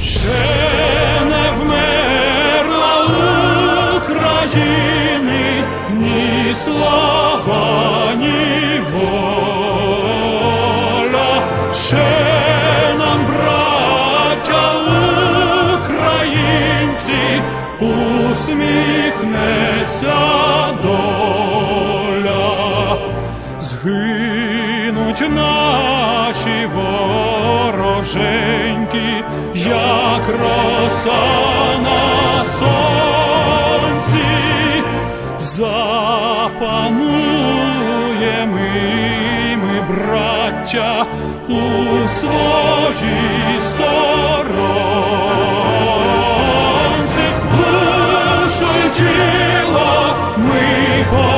Ще не вмерла України ні слава. Ще нам, браття українці, усміхнеться доля. Згинуть наші вороженьки, як роса на сонці, запануємо ми, браття, у своїй сторонці, душу тіло ми положим